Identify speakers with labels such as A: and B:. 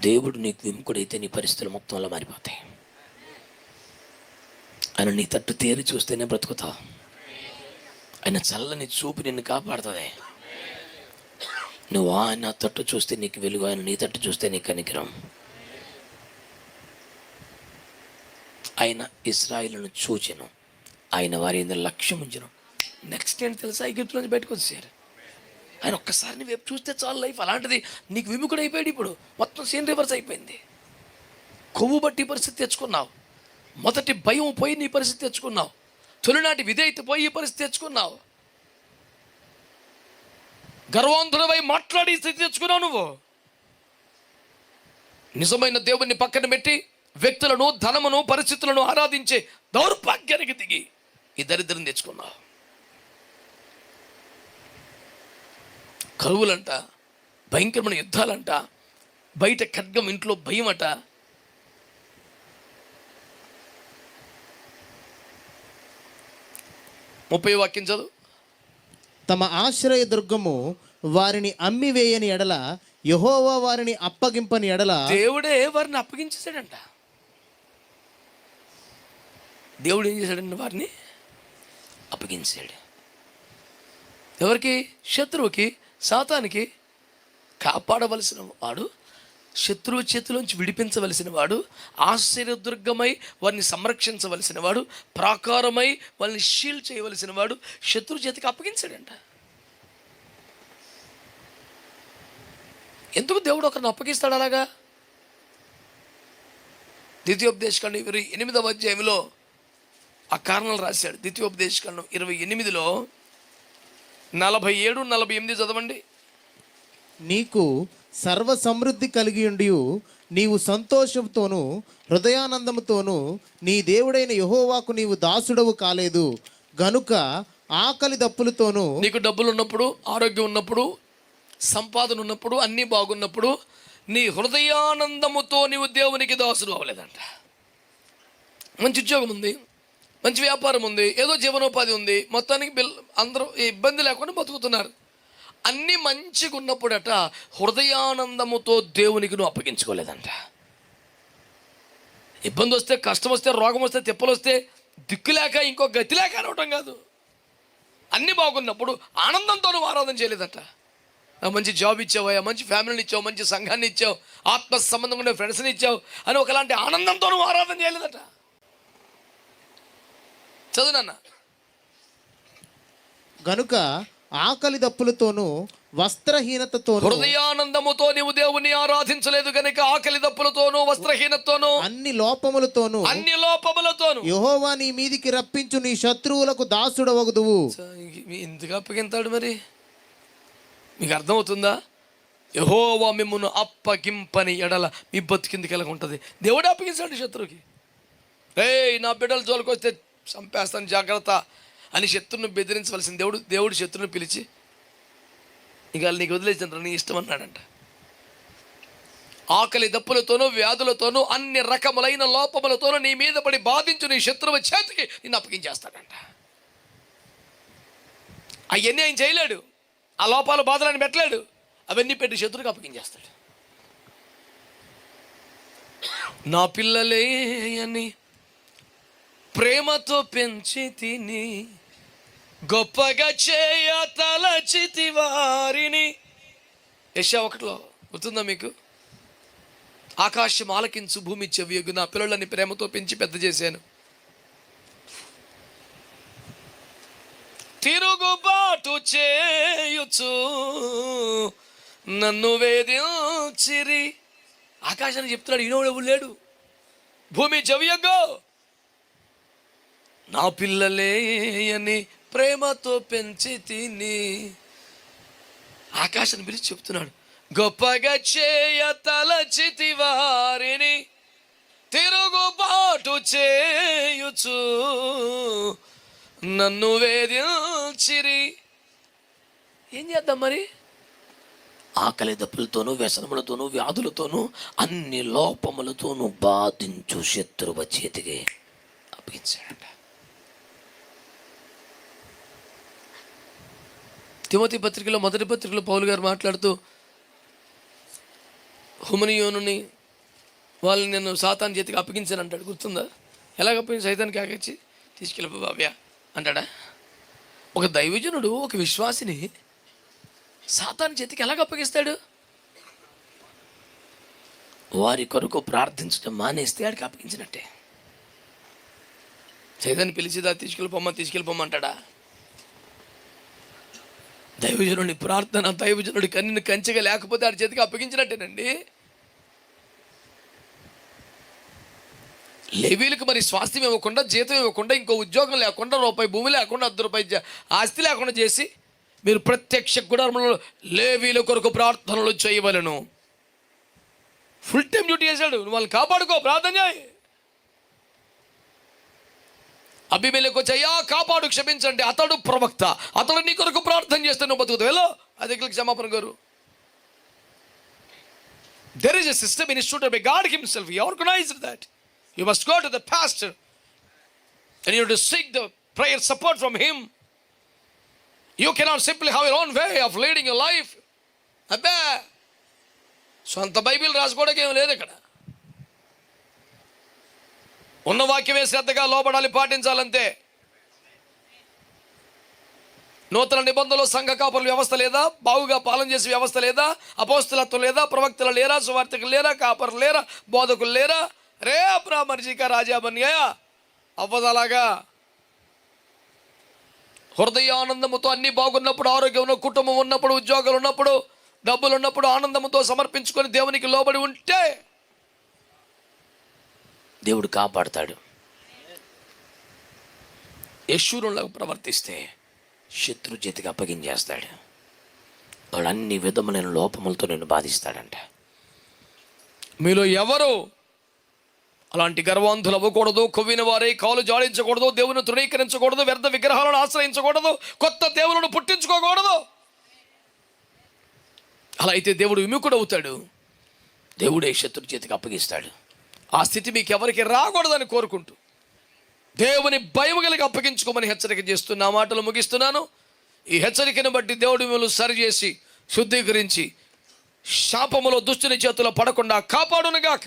A: దేవుడు నీకు విముకుడైతే నీ పరిస్థితులు మొత్తంలో మారిపోతాయి. ఆయన నీ తట్టు తేరి చూస్తేనే బ్రతుకుతావు. ఆయన చల్లని చూపు నిన్ను కాపాడుతుంది. నువ్వు ఆయన తట్టు చూస్తే నీకు వెలుగు ఆయన నీ తట్టు చూస్తే నీకు కనికరం. ఆయన ఇస్రాయిల్ను చూచెను. ఆయన వారి ఇందులో లక్ష్యం ఉంచను నెక్స్ట్ ఏంటి తెలుసా? ఈగిప్ట్ నుంచి బయటకు వచ్చేసారు. ఆయన ఒక్కసారి నీ వైపు చూస్తే చాలు లైఫ్. అలాంటిది నీకు విముఖుడు అయిపోయాడు ఇప్పుడు. మొత్తం సీన్ రివర్స్ అయిపోయింది. కొవ్వు బట్టి ఈ పరిస్థితి తెచ్చుకున్నావు. మొదటి భయం పోయి నీ పరిస్థితి తెచ్చుకున్నావు. తొలినాటి విధేయత పోయి ఈ పరిస్థితి తెచ్చుకున్నావు. గర్వాంధుడవై మాట్లాడి స్థితి తెచ్చుకున్నావు నువ్వు. నిజమైన దేవుణ్ణి పక్కన పెట్టి వ్యక్తులను ధనమును పరిస్థితులను ఆరాధించే దౌర్భాగ్యానికి దిగి ఈ దరిద్రం తెచ్చుకున్నావు. కరువులంట భయంకరమైన యుద్ధాలంట బయట ఖడ్గం ఇంట్లో భయం అట ముప్పై వాక్యం చదువు.
B: తమ ఆశ్రయ దుర్గము వారిని అమ్మివేయని ఎడల యహోవా వారిని అప్పగింపని ఎడల
A: దేవుడే వారిని అప్పగించేశాడంట. దేవుడు ఏం చేశాడండి వారిని అప్పగించాడు ఎవరికి? శత్రువుకి. సాతానికి కాపాడవలసిన వాడు శత్రువు చేతిలోంచి విడిపించవలసిన వాడు ఆశ్చర్యదుర్గమై వారిని సంరక్షించవలసిన వాడు ప్రాకారమై వాళ్ళని షీల్ చేయవలసిన వాడు శత్రువు చేతికి అప్పగించాడంట. ఎందుకు దేవుడు ఒకరిని అప్పగిస్తాడు అలాగా? ద్వితీయోపదేశకాండం ఇరవై ఎనిమిదవ అధ్యాయంలో ఆ కారణాలు రాశాడు. ద్వితీయోపదేశకాండం ఇరవై ఎనిమిదిలో నలభై ఏడు నలభై ఎనిమిది చదవండి.
B: నీకు సర్వ సమృద్ధి కలిగి ఉండి నీవు సంతోషంతోను హృదయానందముతోను నీ దేవుడైన యహోవాకు నీవు దాసుడవు కాలేదు. గనుక ఆకలి దప్పులతోనూ
A: నీకు డబ్బులు ఉన్నప్పుడు ఆరోగ్యం ఉన్నప్పుడు సంపాదన ఉన్నప్పుడు అన్నీ బాగున్నప్పుడు నీ హృదయానందముతో నీవు దేవునికి దాసుడు అవ్వలేదంట మంచి ఉద్యోగం ఉంది. మంచి వ్యాపారం ఉంది ఏదో జీవనోపాధి ఉంది మొత్తానికి బిల్ అందరూ ఇబ్బంది లేకుండా బతుకుతున్నారు. అన్నీ మంచిగా ఉన్నప్పుడట హృదయానందముతో దేవునికి నువ్వు అప్పగించుకోలేదంట. ఇబ్బంది వస్తే కష్టం వస్తే రోగం వస్తే తిప్పలు వస్తే దిక్కు లేక ఇంకో గతి లేక అనవటం కాదు. అన్నీ బాగున్నప్పుడు ఆనందంతో నువ్వు ఆరాధన చేయలేదట. మంచి జాబ్ ఇచ్చావయ్యా మంచి ఫ్యామిలీని ఇచ్చావు మంచి సంఘాన్ని ఇచ్చావు ఆత్మ సంబంధం ఉండే ఫ్రెండ్స్ని ఇచ్చావు అని ఒకలాంటి ఆనందంతో నువ్వు ఆరాధన చేయలేదట. చదువు నాన్న.
B: గనుక ఆకలి దప్పులతోనూ వస్త్రహీనతతోనూ
A: హృదయానందముతో నీవు దేవుని ఆరాధించలేదు కనుక ఆకలి దప్పులతోనూ వస్త్రహీనతోనూ
B: అన్ని లోపములతోనూ
A: అన్ని లోపములతోనూ.
B: యహోవా నీ మీదికి రప్పించు నీ శత్రువులకు దాసుడవగుదువు.
A: ఎందుకు అప్పగింతాడు మరి? మీకు అర్థమవుతుందా? యహోవా మిమ్మల్ని అప్పగింపని ఎడల మీ బతికిందికి ఎలా ఉంటుంది దేవుడే అప్పగించాడు శత్రువుకి. ఏయ్ నా బిడ్డలు జోలికొస్తే చంపేస్తాను జాగ్రత్త అని శత్రువును బెదిరించవలసిన దేవుడు దేవుడు శత్రువుని పిలిచి ఇక నీకు వదిలేసిన నీ ఇష్టం అన్నాడంట. ఆకలి దప్పులతోనూ వ్యాధులతోనూ అన్ని రకములైన లోపములతోనూ నీ మీద పడి బాధించు నీ శత్రువు చేతికి నిన్ను అప్పగించేస్తాడంట. అవన్నీ ఆయన చేయలేడు. ఆ లోపాలు బాధలను పెట్టలేడు. అవన్నీ పెట్టి శత్రువుకి అప్పగించేస్తాడు. నా పిల్లలే అని ప్రేమతో పెంచి తిని గొప్పగా చేయ తలచితి వారిని. యశా ఒకటిలో గుర్తుందా మీకు? ఆకాశం ఆలకించు భూమి చెవియగు నా పిల్లలని ప్రేమతో పెంచి పెద్ద చేశాను. తిరుగుబాటు చేయుచు నన్ను వేధించిరి. ఆకాశాన్ని చెప్తున్నాడు ఈనోడు లేడు? భూమి చెవియగో నా పిల్లలే అని ప్రేమతో పెంచి తిని ఆకాశాన్ని పిలిచి చెప్తున్నాడు. గొప్పగా చేయ తలచితి వారిని తిరుగుబాటు చేయుచు నన్ను వేధించిరి. ఏం చేద్దాం మరి? ఆకలి దప్పులతోనూ వ్యసనములతోనూ వ్యాధులతోనూ అన్ని లోపములతోనూ బాధించు శత్రువ చేతికి అప్పగించాడట. తిమోతి పత్రికలో మొదటి పత్రికలో పౌలు గారు మాట్లాడుతూ హుమనియోనుని వాళ్ళని నేను సాతాన్ చేతికి అప్పగించాను అంటాడు. గుర్తుందా? ఎలాగ అప్పగించి సైతానికి ఆగించి తీసుకెళ్ళిపో బాబ్యా అంటాడా? ఒక దైవజనుడు ఒక విశ్వాసిని సాతాన్ చేతికి ఎలాగ అప్పగిస్తాడు? వారి కొరకు ప్రార్థించడం మానేస్తే ఆడికి అప్పగించినట్టే. సైతాన్ని పిలిచిదా తీసుకెళ్ళిపోమ్మ తీసుకెళ్ళిపోమ్మంటాడా దైవజనుడి ప్రార్థన దైవజనుడి కన్నుని కంచెగా లేకపోతే ఆడి చేతికి అప్పగించినట్టేనండి. లేవీలకు మరి స్వాస్థ్యం ఇవ్వకుండా జీతం ఇవ్వకుండా ఇంకో ఉద్యోగం లేకుండా రూపాయి భూమి లేకుండా అర్ధ రూపాయి ఆస్తి లేకుండా చేసి మీరు ప్రత్యక్ష గుడారంలో లేవీల కొరకు ప్రార్థనలు చేయవలను. ఫుల్ టైం డ్యూటీ చేశాడు. వాళ్ళు వాళ్ళని కాపాడుకో ప్రార్థన చేయి. అభిమేలకు వచ్చి అయ్యా కాపాడు క్షమించండి. అతడు ప్రవక్త. అతడు నీ కొరకు ప్రార్థన చేస్తే నువ్వు బతుకుతావు. వెళ్ళో. అది క్షమాపణ గారు there is a system institute by God himself you organized that you must go to the pastor and you to seek the prayer support from him you cannot simply have your own way of leading your life అబ్బా సొంత Bible రాసుకోవడానికి ఏం లేదు ఇక్కడ. ఉన్న వాక్యమే శ్రద్ధగా లోపడాలి పాటించాలంతే. నూతన నిబంధనలు సంఘ కాపుల వ్యవస్థ లేదా? బావుగా పాలన చేసే వ్యవస్థ లేదా? అపోస్తులత్వం లేదా? ప్రవక్తలు లేరా? సువార్తికులు లేరా? కాపరులు లేరా? బోధకులు లేరా? రే బ్రాహ్మణిక రాజా అవ్వదలాగా. అవ్వదలాగా హృదయానందముతో అన్ని బాగున్నప్పుడు ఆరోగ్యం ఉన్న కుటుంబం ఉన్నప్పుడు ఉద్యోగాలు ఉన్నప్పుడు డబ్బులు ఉన్నప్పుడు ఆనందంతో సమర్పించుకొని దేవునికి లోబడి ఉంటే దేవుడు కాపాడతాడు. యశూరులకు ప్రవర్తిస్తే శత్రు చేతికి అప్పగించేస్తాడు. వాడు అన్ని విధములైన లోపములతో నేను బాధిస్తాడంట. మీలో ఎవరు అలాంటి గర్వాంధులు అవ్వకూడదు కొవ్విన వారే కాలు జాడించకూడదు దేవుని తృణీకరించకూడదు వ్యర్థ విగ్రహాలను ఆశ్రయించకూడదు కొత్త దేవులను పుట్టించుకోకూడదు. అలా అయితే దేవుడు విముఖుడు అవుతాడు దేవుడే శత్రు చేతికి అప్పగిస్తాడు. ఆ స్థితి మీకు ఎవరికి రాకూడదని కోరుకుంటూ దేవుని భయం కలిగి అప్పగించుకోమని హెచ్చరిక చేస్తూ నా మాటలు ముగిస్తున్నాను. ఈ హెచ్చరికను బట్టి దేవుడి మిమ్మల్ని సరిచేసి శుద్ధీకరించి శాపములో దుష్టుని చేతిలో పడకుండా కాపాడునుగాక.